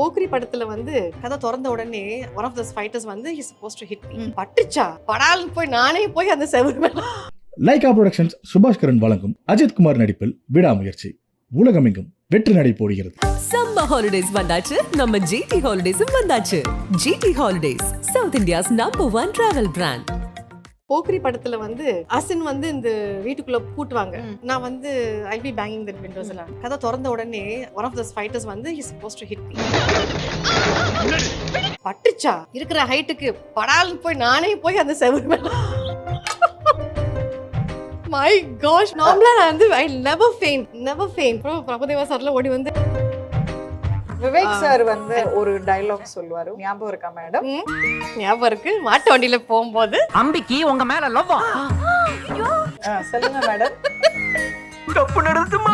போக்ரி படத்துல வந்து கதை திறந்த உடனே ஒன் ஆஃப் தஸ் ஃபைட்டர்ஸ் வந்து ஹி சப்போஸ் டு ஹிட் பட்டுச்சா? படால்னு போய் நானே போய் அந்த செவரு லைகா புரொடக்ஷன்ஸ் சுபாஷ்கரன் வழங்கும் அஜித் குமார் நடிப்பில் விடாமுயற்சி. உலகமெங்கும் வெற்றி நடை போடுகிறது. சம்மர் ஹாலிடேஸ் வந்தாச்சு. நம்ம ஜிடி ஹாலிடேஸும் வந்தாச்சு. GT holidays south India's number one travel brand Pokkiri படத்துல வந்து அசின் வந்து இந்த வீட்டுக்குள்ள கூட்டுவாங்க. நான் வந்து I be banging that windows எல்லாம் கதை திறந்த உடனே ஒன் ஆஃப் தஸ் ஃபைட்டர்ஸ் வந்து he suppose to hit me பட்டுச்சா இருக்கிற ஹைட்டுக்கு படால்னு போய் நானே போய் அந்த செவரு மேல. மை காஷ் நார்மலா நான் வந்து I never faint never faint அப்புறம் பிரபுதேவா சார்ல ஓடி வந்து விவேக். சார் வந்து ஒரு டயலாக் சொல்லுவாரு. ஞாபகம் இருக்கா மேடம் ஞாபகம் இருக்கு. மாட்டு வண்டியில போகும்போது. அம்பிக்கு உங்க மேல லவ்வா சொல்லுங்க மேடம்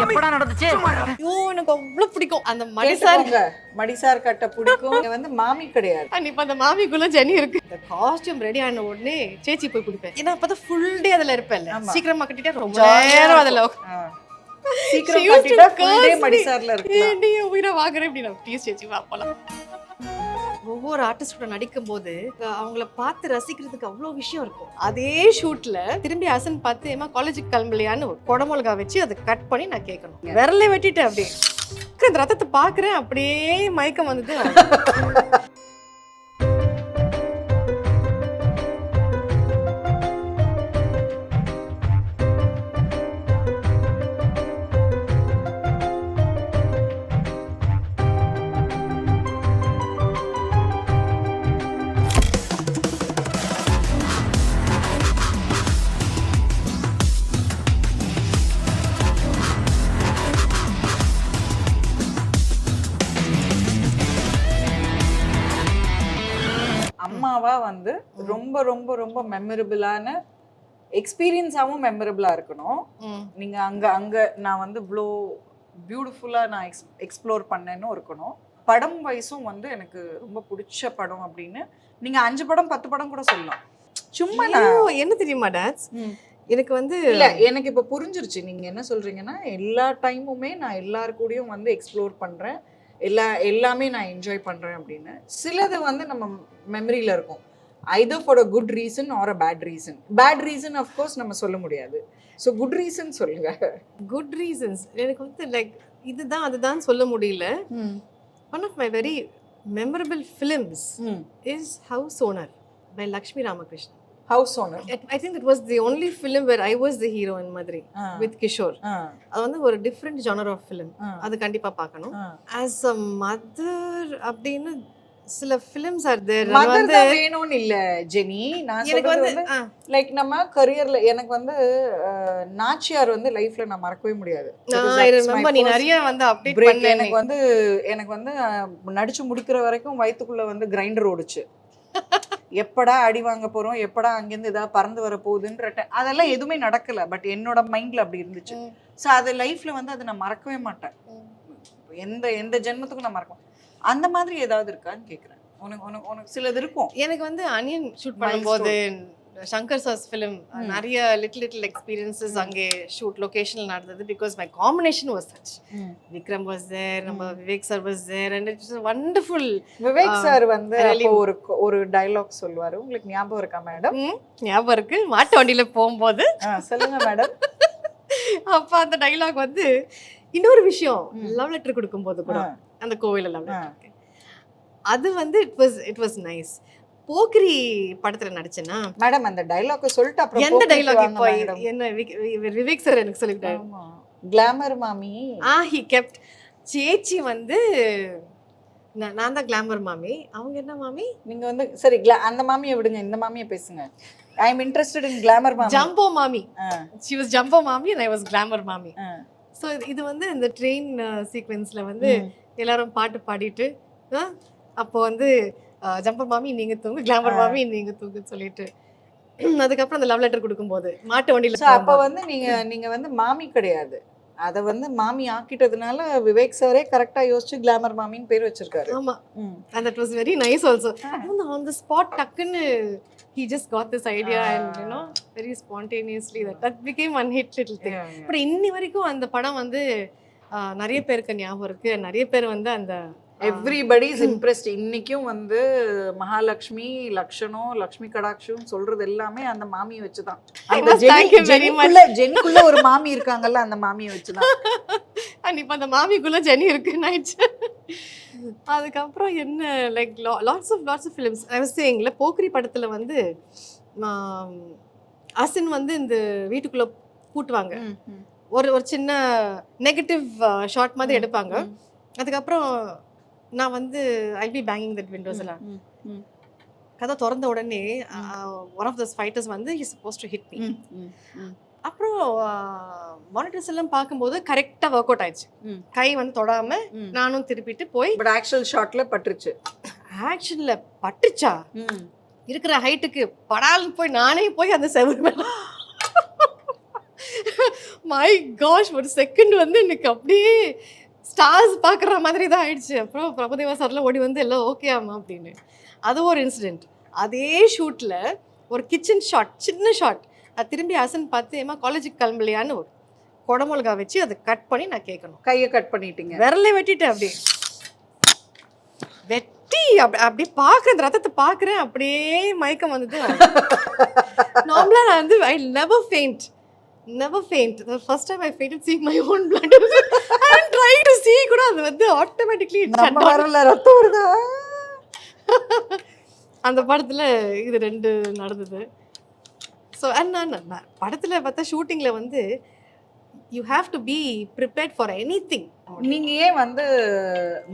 எப்படா நடந்துச்சு? ஐயோ எனக்கு அவ்வளவு பிடிக்கும். அந்த மடி சார். கேட்டுக்கோங்க மடிசார் கட்ட பிடிக்கும். இங்க வந்து மாமி கிடையாது. இப்ப அந்த மாமிக்குள்ள ஜெனி இருக்கு. இந்த காஸ்டியூம் ரெடி ஆன உடனே சேச்சி போய் கொடுப்பேன். ஏன்னா அப்பதான் ஃபுல் டே அதுல இருப்பேன்ல. ஆமா. சீக்கிரமா கட்டிட்டா ரொம்ப நேரம் அதுல ஆ. சீக்கிரம் கட்டிட்டா இருக்கலாம். உயிரை வாங்குறேன் அப்படின்னு ப்ளீஸ் சேச்சி வா போலாம். ஒவ்வொரு ஆர்டிஸ்டோட நடிக்கும் போது அவங்கள பார்த்து ரசிக்கிறதுக்கு அவ்வளோ விஷயம் இருக்கும். அதே ஷூட்ல திரும்பி அசன் பார்த்து ஏமா காலேஜுக்கு கிளம்பலையான்னு குடமிளகா வச்சு அதை கட் பண்ணி நான் கேட்கணும். விரலே வெட்டிட்டேன் அப்படியே. இந்த ரத்தத்தை பார்க்குறேன் அப்படியே மயக்கம் வந்தது. ரொம்ப ரொம்ப ரொம்ப மெமரபிளான எக்ஸ்பீரியன்ஸாவும் மெமரபிளா இருக்கணும். ம். நீங்க அங்க அங்க நான் வந்து இவ்வளோ பியூட்டிஃபுல்லா நான் எக்ஸ் எக்ஸ்ப்ளோர் பண்ணேன்னு இருக்கணும். படம் வயசும் வந்து எனக்கு ரொம்ப பிடிச்ச படம் அப்படின்னு நீங்க அஞ்சு படம் பத்து படம் கூட சொல்லலாம். சும்மா நான் என்ன தெரியுமா டான்ஸ். எனக்கு வந்து இல்ல எனக்கு இப்ப புரிஞ்சிருச்சு. நீங்க என்ன சொல்றீங்கன்னா எல்லா டைமுமே நான் எல்லார் கூடயும் வந்து எக்ஸ்ப்ளோர் பண்றேன். எல்லா எல்லாமே நான் என்ஜாய் பண்றேன் அப்படின்னு. சிலது வந்து நம்ம மெமரியில இருக்கும். Either for a good reason or a bad reason bad reason course நம்ம சொல்ல முடியாது. ஸோ குட் ரீசன் சொல்லுங்க. குட் ரீசன்ஸ் எனக்கு வந்து லைக் இதுதான் அதுதான் சொல்ல முடியல. One of my. Very memorable films is House Owner by Lakshmi Ramakrishnan House Owner I think it was the only film where I was the hero in மாதிரி with Kishore அது வந்து ஒரு டிஃப்ரெண்ட் ஜானர் ஆஃப் ஃபிலிம் அது கண்டிப்பா பார்க்கணும். As a mother அப்படின்னு சில films R தேர் வந்து வேணும்னு இல்ல ஜெனி. நான் எனக்கு வந்து லைக் நம்ம கரியர்ல எனக்கு வந்து நாச்சியார் வந்து லைஃப்ல நான் மறக்கவே முடியாது. நீ நிறைய வந்து அப்டேட். பண்ணல எனக்கு வந்து எனக்கு வந்து நடிச்சு முடிக்கிற வரைக்கும் வயித்துக்குள்ள வந்து கிரைண்டர் ஓடுச்சு. எப்படா அடி வாங்க போறோம்? எப்படா அங்கிருந்து ஏதாவது பறந்து வர போகுதுன்ற அதெல்லாம் எதுவுமே நடக்கல. பட் என்னோட மைண்ட்ல அப்படி இருந்துச்சு. ஸோ அது லைஃப்ல வந்து அதை நான் மறக்கவே மாட்டேன். எந்த எந்த ஜென்மத்துக்கும் நான் மறக்க. அந்த மாதிரி ஏதாவது இருக்கான்னு கேக்குறேன். உனக்கு உனக்கு உனக்கு சிலது இருக்கும். எனக்கு வந்து அனியன் ஷூட். பண்ணும்போது சங்கர் சாஸ் ஃபிலிம். நிறைய லிட்டில் லிட்டில் எக்ஸ்பீரியன்சஸ் அங்கே ஷூட் லொகேஷனில் நடந்தது because my. Combination was such Vikram was there நம்ம. Vivek sir was there and it's wonderful Vivek sir வந்து ஒரு ஒரு டயலாக் சொல்லுவாரு. உங்களுக்கு ஞாபகம் இருக்கா மேடம் ஞாபகம் இருக்கு. மாட்டு வண்டியில போகும்போது சொல்லுங்க மேடம் அப்ப அந்த டைலாக் வந்து இன்னொரு விஷயம். லவ் லெட்டர் கொடுக்கும்போது கூட. அந்த கோவில. லெட்டர் அது வந்து it was it was nice Pokkiri படத்துல நடிச்சேன்னா மேடம் அந்த டயலாக் சொல்லிட்டு அப்புறம் எந்த டைலாக் இப்போ. என்ன விவேக் சார் எனக்கு சொல்லிவிட்டாரு. ஆமா. கிளாமர் மாமி. ஆ ஹி கெப்ட் சேச்சி வந்து நான் தான் கிளாமர் மாமி. அவங்க என்ன மாமி? நீங்க வந்து சரி அந்த மாமியை விடுங்க இந்த மாமியை பேசுங்க. I am interested in glamour mami. Jumbo mami. She was jumbo mami and I was glamour mami. So இது வந்து இந்த ட்ரெயின் சீக்வென்ஸ்ல வந்து. எல்லாரும் பாட்டு பாடிட்டு அப்போ வந்து ஜம்பர் மாமி நீங்க தூங்கு கிளாமர். மாமி நீங்க தூங்குன்னு சொல்லிட்டு அதுக்கப்புறம் அந்த லவ் லெட்டர் கொடுக்கும்போது மாட்டு வண்டியில அப்ப. வந்து நீங்க நீங்க வந்து மாமி கிடையாது அத வந்து மாமி ஆக்கிட்டதுனால விவேக் சாரே கரெக்டா யோசிச்சு கிளாமர் மாமின்னு பேர் வச்சிருக்காரு ஆமா was very nice also Ah. வந்து on the spot டக்குன்னு idea and you Ah. know very spontaneously that that became one hit little thing Yeah, yeah. அப்புறம் இன்னி வரைக்கும் அந்த படம் வந்து நிறைய பேருக்கு ஞாபகம் இருக்கு. நிறைய பேர் வந்து அந்த எவ்ரிபடி இஸ் இம்ப்ரெஸ்ட் இன்னைக்கும் வந்து மகாலட்சுமி லக்ஷணம் லக்ஷ்மி கடாட்சம் சொல்றது எல்லாமே அந்த மாமியை அந்த very much. ஜெனிக்குள்ள ஜெனிக்குள்ள ஒரு மாமி இருக்காங்கல்ல அந்த மாமியை வச்சுதான். அண்ட் இப்போ அந்த மாமிக்குள்ள ஜெனி இருக்குன்னு ஆயிடுச்சு. அதுக்கப்புறம் என்ன like lots of lots of films சேயிங்ல Pokkiri படத்துல வந்து அசின் வந்து இந்த வீட்டுக்குள்ள கூட்டுவாங்க. ஒரு ஒரு சின்ன நெகட்டிவ் ஷாட் மாதிரி எடுப்பாங்க. அதுக்கப்புறம் நான் வந்து I be banging that windows எல்லாம். கதை திறந்த உடனே ஒன் ஆஃப் தஸ் ஃபைட்டர்ஸ் வந்து he suppose to hit me அப்புறம் மானிட்டர்ஸ் எல்லாம் பார்க்கும்போது கரெக்டாக ஒர்க் அவுட் ஆயிடுச்சு. கை வந்து தொடாம நானும் திருப்பிட்டு போய் பட் ஆக்சுவல் ஷாட்ல பட்டுருச்சு. ஆக்ஷன்ல பட்டுச்சா இருக்கிற ஹைட்டுக்கு படால்னு போய் நானே போய் அந்த செவரு மேல மை காஷ் ஒரு செகண்ட் வந்து எனக்கு அப்படியே ஸ்டார்ஸ் பார்க்குற மாதிரி தான் ஆயிடுச்சு. அப்புறம் பிரபுதேவா சார்லாம் ஓடி வந்து எல்லாம் ஓகே ஆமா அப்படின்னு. அது ஒரு இன்சிடெண்ட் அதே ஷூட்டில் ஒரு கிச்சன் ஷாட் சின்ன ஷாட் அது திரும்பி அசன் பார்த்து ஏமா காலேஜுக்கு கிளம்பலையான்னு ஒரு குடமிளகா வச்சு அதை கட் பண்ணி நான் கேட்கணும். கையை கட் பண்ணிட்டீங்க. விரலை வெட்டிட்டேன் அப்படியே. வெட்டி அப்படி அப்படி பார்க்குறேன் அந்த ரத்தத்தை பார்க்குறேன் அப்படியே மயக்கம் வந்தது நார்மலாக நான் வந்து I never faint never faint first time I faint see my own blood I try to see கூட அது வந்து ஆட்டோமேட்டிக்லி நம்ம வரல ரத்தம் வருதா? அந்த படத்தில் இது ரெண்டு நடந்தது. ஸோ அண்ட் படத்தில் பார்த்தா ஷூட்டிங்கில் வந்து you have to be prepared for anything நீங்க ஏன் வந்து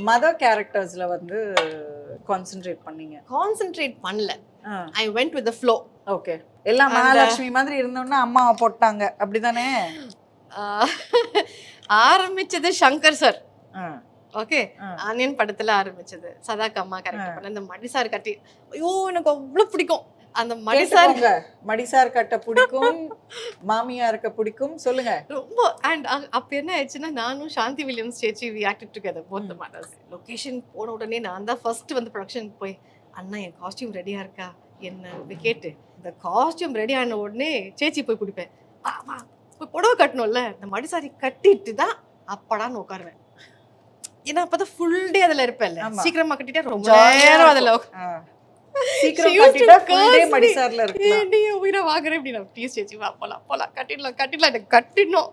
மதர் கேரக்டர்ஸ்ல வந்து கான்சென்ட்ரேட் பண்ணீங்க? கான்சென்ட்ரேட் பண்ணல. I went with the flow okay. எல்லாம் மகாலட்சுமி மாதிரி இருந்தோம்னா அம்மாவை போட்டாங்க. அப்படிதானே? ஆரம்பிச்சது சங்கர் சார் ஓகே. ஆனியன் படத்துல ஆரம்பிச்சது. சதாக் அம்மா. கரெக்ட் பண்ண. இந்த மடி சார் கட்டி. ஐயோ எனக்கு அவ்வளவு பிடிக்கும். அந்த மடி சார் கேட்டுக்கோங்க. மடிசார் கட்ட பிடிக்கும். மாமியாருக்கு பிடிக்கும். சொல்லுங்க. ரொம்ப. அண்ட் அப்ப என்ன ஆயிடுச்சுன்னா நானும் சாந்தி Williams சேச்சி we acted together both matters location போன உடனே நான் தான் ஃபர்ஸ்ட் வந்து ப்ரொடக்ஷன் போய் அண்ணா என் காஸ்டியூம் ரெடியா இருக்கா? என்ன கேட்டு இந்த காஸ்டியூம் ரெடி ஆன உடனே சேச்சி போய் குடிப்பேன் வா வா போய் புடவை கட்டணும்ல இந்த மடி சாரி கட்டிட்டு தான் அப்படான்னு உட்காருவேன். ஏன்னா அப்பதான் ஃபுல் டே அதுல இருப்பேன்ல. சீக்கிரமா கட்டிட்டா ரொம்ப நேரம் அதுல உயிரை வாங்குறேன் இப்படி நான் ப்ளீஸ் சேச்சி வா போலாம் போலாம் கட்டிடலாம் கட்டிடலாம் எனக்கு கட்டிடணும்.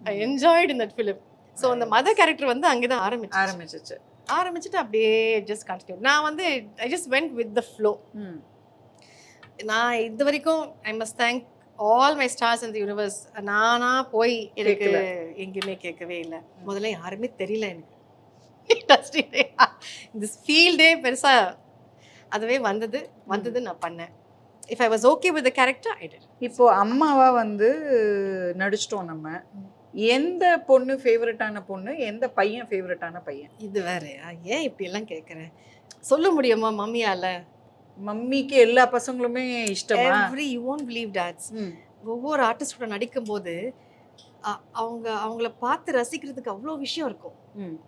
I enjoyed in that film so அந்த மதர் கேரக்டர் வந்து அங்கே தான் ஆரம்பிச்சு ஆரம்பிச்சிச்சு. ஆரம்பிச்சுட்டு அப்படியே ஜஸ்ட் கண்டினியூ நான் வந்து I just went with the flow. நான் இது வரைக்கும் I must thank all my stars இந்த யூனிவர்ஸ் நானா போய் எனக்கு. எங்கேயுமே கேட்கவே இல்லை. முதல்ல யாருமே தெரியல எனக்கு. இண்டஸ்ட்ரியிலே இந்த ஃபீல்டே பெருசா அதுவே வந்தது. வந்தது நான் பண்ணேன். If I was okay with the character I did இப்போ அம்மாவா வந்து நடிச்சிட்டோம் நம்ம. எந்த பொண்ணு ஃபேவரட்டான பொண்ணு எந்த பையன் ஃபேவரட்டான பையன்? இது வேற ஏன் இப்படி எல்லாம் கேட்குறேன் சொல்ல முடியுமா மம்மியால? மம்மிக்கு எல்லா பசங்களுமே இஷ்டமா? Every you won't believe dots. ஒவ்வொரு ஆர்டிஸ்டோட நடிக்கும்போது அ- அவங்க அவங்கள பார்த்து ரசிக்கிறதுக்கு அவ்வளோ விஷயம் இருக்கும்.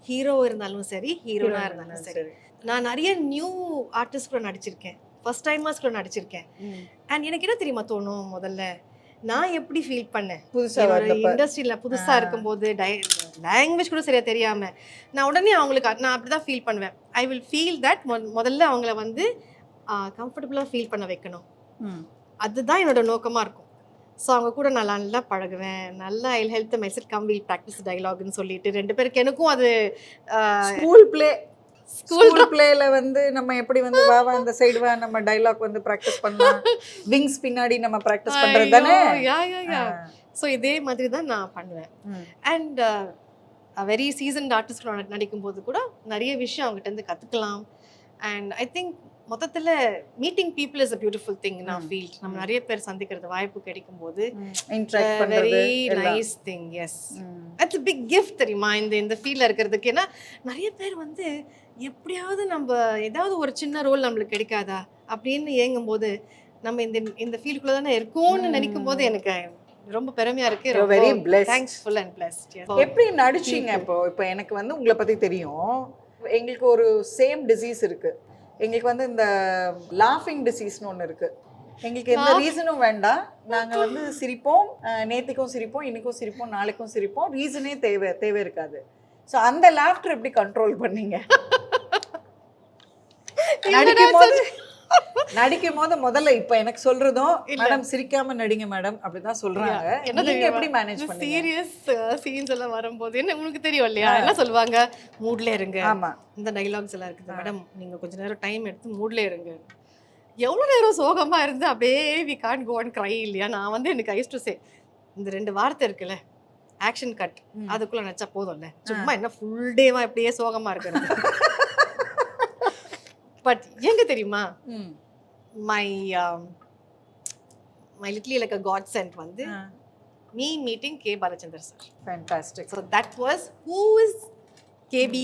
ஹீரோ இருந்தாலும் சரி ஹீரோனா இருந்தாலும் சரி. நான் நிறைய நியூ ஆர்டிஸ்ட் கூட நடிச்சிருக்கேன். ஃபர்ஸ்ட் டைமர்ஸ் கூட நடிச்சிருக்கேன். அண்ட் எனக்கு என்ன தெரியுமா தோணும் முதல்ல? நான் எப்படி ஃபீல் பண்ணேன்? புதுசா வந்தப்ப. இண்டஸ்ட்ரியில புதுசா ஆ. இருக்கும்போது லாங்குவேஜ் கூட சரியா தெரியாம நான் உடனே அவங்களுக்கு நான் அப்படிதான் ஃபீல் பண்ணுவேன். ஐ வில் ஃபீல் தட் முதல்ல அவங்கள வந்து கம்ஃபர்டபுளா ஃபீல் பண்ண வைக்கணும். அதுதான் என்னோட நோக்கமா இருக்கும். ஸோ அவங்க கூட நான் நல்லா பழகுவேன். நல்லா I health message come will practice டைலாக்னு சொல்லிட்டு ரெண்டு பேருக்கு எனக்கும் அது ஸ்கூல் பிளே ஸ்கூல் பிளேல வந்து நம்ம எப்படி வந்து வா வா இந்த சைடு வா நம்ம டைலாக் வந்து பிராக்டிஸ் பண்ணலாம். விங்ஸ் பின்னாடி நம்ம பிராக்டிஸ் பண்றது தானே? யா யா யா. ஸோ இதே மாதிரி தான் நான் பண்ணுவேன். அண்ட் வெரி சீசன்ட் ஆர்டிஸ்ட் நடிக்கும்போது கூட நிறைய விஷயம் அவங்ககிட்ட இருந்து கற்றுக்கலாம் அண்ட் ஐ திங்க் மொத்தத்தில் meeting people is a beautiful thing நான். ஃபீல் நம்ம. நிறைய பேர் சந்திக்கிறது வாய்ப்பு கிடைக்கும் போது very. Nice thing yes hmm. It's big gift தெரியுமா இந்த இந்த ஃபீல்டில் இருக்கிறதுக்கு ஏன்னா நிறைய பேர் வந்து எப்படியாவது நம்ம ஏதாவது ஒரு சின்ன ரோல் நம்மளுக்கு கிடைக்காதா அப்படின்னு ஏங்கும்போது நம்ம இந்த இந்த ஃபீல்டுக்குள்ள தானே இருக்கோம்னு. நினைக்கும் போது எனக்கு ரொம்ப பெருமையா இருக்கு You're very blessed. Thankful and blessed எப்படி நடிச்சீங்க இப்போ இப்போ எனக்கு வந்து உங்களை பத்தி தெரியும் எங்களுக்கு ஒரு சேம் டிசீஸ் இருக்கு எங்களுக்கு வந்து இந்த லாஃபிங் டிசீஸ்னு ஒன்று இருக்குது எங்களுக்கு எந்த ரீசனும் வேண்டாம். நாங்கள் வந்து சிரிப்போம். நேற்றுக்கும் சிரிப்போம் இன்றைக்கும் சிரிப்போம் நாளைக்கும் சிரிப்போம். ரீசனே தேவை தேவை இருக்காது. ஸோ அந்த லாஃப்டர் எப்படி கண்ட்ரோல் பண்ணீங்க? நடிக்கும் போது நடிக்கும் போது முதல்ல இப்ப எனக்கு சொல்றதும். மேடம் சிரிக்காம நடிங்க மேடம். அப்படிதான் சொல்றாங்க. என்ன நீங்க எப்படி மேனேஜ் சீரியஸ் சீன்ஸ் எல்லாம் வரும்போது என்ன உங்களுக்கு தெரியும் இல்லையா? என்ன சொல்லுவாங்க? மூட்ல இருங்க. ஆமா. இந்த டைலாக்ஸ் எல்லாம் இருக்குது. மேடம் நீங்க கொஞ்ச நேரம் டைம் எடுத்து மூட்ல இருங்க. எவ்வளவு நேரம் சோகமா இருந்து அப்படியே we can go and cry இல்லையா? நான் வந்து எனக்கு ஐஸ் டு சே இந்த ரெண்டு வார்த்தை இருக்குல்ல ஆக்ஷன் கட். அதுக்குள்ள நினைச்சா போதும்ல. சும்மா என்ன ஃபுல் டேவா இப்படியே சோகமா இருக்கிறது. பட் எங்க தெரியுமா? ம். My literally like a god sent வந்து. Me meeting K Balachander sir Fantastic. So that was who is KB.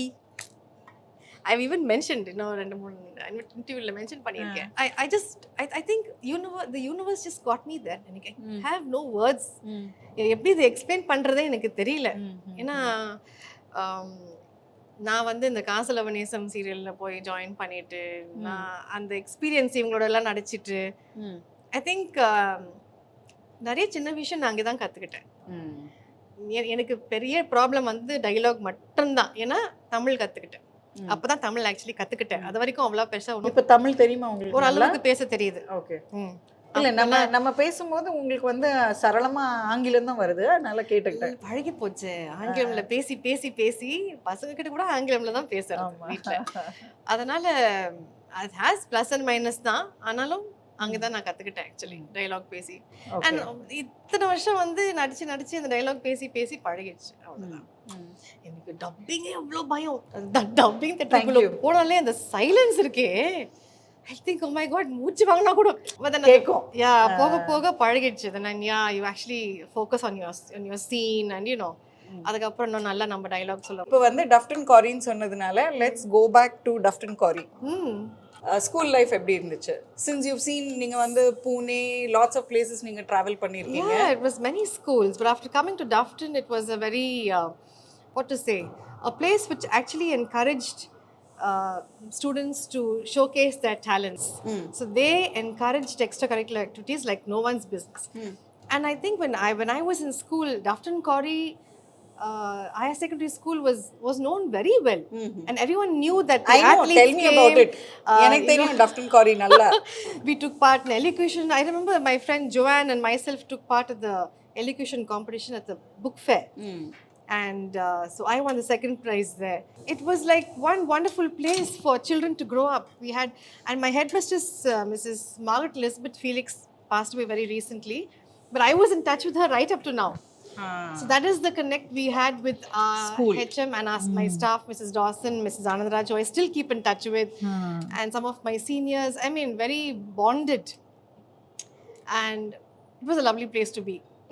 I've even mentioned, you know, ரெண்டு மூணு இன்டர்வியூல மென்ஷன் பண்ணியிருக்கேன் I I just I I think universe the universe just got me there எனக்கு. Have no words. எப்படி இதை explain பண்ணுறதே எனக்கு தெரியல. ஏன்னா ஆம், நான் வந்து இந்த காசலவனேசம் சீரியலில் போய் ஜாயின் பண்ணிட்டு நான் அந்த எக்ஸ்பீரியன்ஸ் இவங்களோட எல்லாம் நடிச்சிட்டு. ஐ திங்க் நிறைய சின்ன விஷயம் நான் அங்கே தான் கற்றுக்கிட்டேன் எனக்கு பெரிய ப்ராப்ளம் வந்து டைலாக் மட்டும்தான். ஏன்னா தமிழ் கத்துக்கிட்டேன். ம். அப்பதான் தமிழ் ஆக்சுவலி கத்துக்கிட்டேன். அது வரைக்கும் அவ்வளோ பெருசா இப்ப தமிழ் தெரியுமா உங்களுக்கு ஒரு? அளவுக்கு பேச தெரியுது. ஓகே. இல்ல நம்ம நம்ம பேசும்போது உங்களுக்கு வந்து சரளமா ஆங்கிலம் தான் வருது. அதனால கேட்டுக்கிட்டேன். பழகி போச்சு ஆங்கிலம்ல பேசி பேசி பேசி பசங்க கிட்ட கூட ஆங்கிலம்ல தான். வீட்ல. அதனால அது ஹேஸ் ப்ளஸ் அண்ட் மைனஸ் தான். ஆனாலும் அங்கதான் நான் கத்துக்கிட்டேன் ஆக்சுவலி டைலாக் பேசி. அண்ட் இத்தனை வருஷம் வந்து நடிச்சு நடிச்சு அந்த டைலாக் பேசி பேசி பழகிடுச்சு. அவ்வளவுதான். எனக்கு டப்பிங்கே அவ்வளோ பயம். டப்பிங் தேட்டருக்குள்ள. போனாலே அந்த சைலன்ஸ் இருக்கே. I think oh my God மூச்சு வாங்கினா கூட கேக்கும். யா போக போக பழகிடுச்சு. Then yeah you actually focus on your on your scene and you know அதுக்கப்புறம் இன்னும் நல்லா நம்ம டைலாக் சொல்ல இப்போ வந்து டஃப்டன் காரின்னு சொன்னதுனால let's go back to Doveton Corrie school life எப்படி இருந்துச்சு? சின்ஸ் யூ சீன் நீங்க வந்து பூனே லாட்ஸ் ஆஃப் பிளேசஸ் நீங்க travel it was many schools, but after coming to Dufton, it was a very, uh, what to say, a place which actually encouraged uh, students to showcase their talents. So they encouraged extracurricular activities like no one's business. And I think when I when I was in school, Dufton Corey. Uh, higher secondary school was was known very well, and everyone knew that the I know athletes tell me about came, it uh, எனக்கு you know, தெரியும் டஃப்டன் காரி நல்லா we took part in elocution. I remember my friend Joanne and myself took part of the elocution competition at the book fair. And uh, so I won the second prize there. It was like one wonderful place for children to grow up. We had, and my headmistress, uh, Mrs. Margaret Elizabeth Felix, passed away very recently. But I was in touch with her right up to now. So that is the connect we had with our School. HM and our, my staff, Mrs. Dawson, Mrs. Anandraj, who I still keep in touch with, and some of my seniors. I mean, very bonded. And it was a lovely place to be.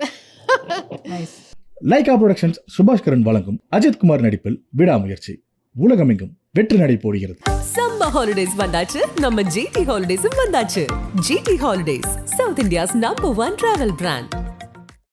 Lyca productions Subaskaran வழங்கும் அஜித் குமார் நடிப்பில் விடாமுயற்சி. உலகமெங்கும் வெற்றி நடை போடுகிறது. சம்ம holidays வந்தாச்சு. நம்ம ஜிடி ஹாலிடேஸும் வந்தாச்சு. GT holidays south India's number one travel brand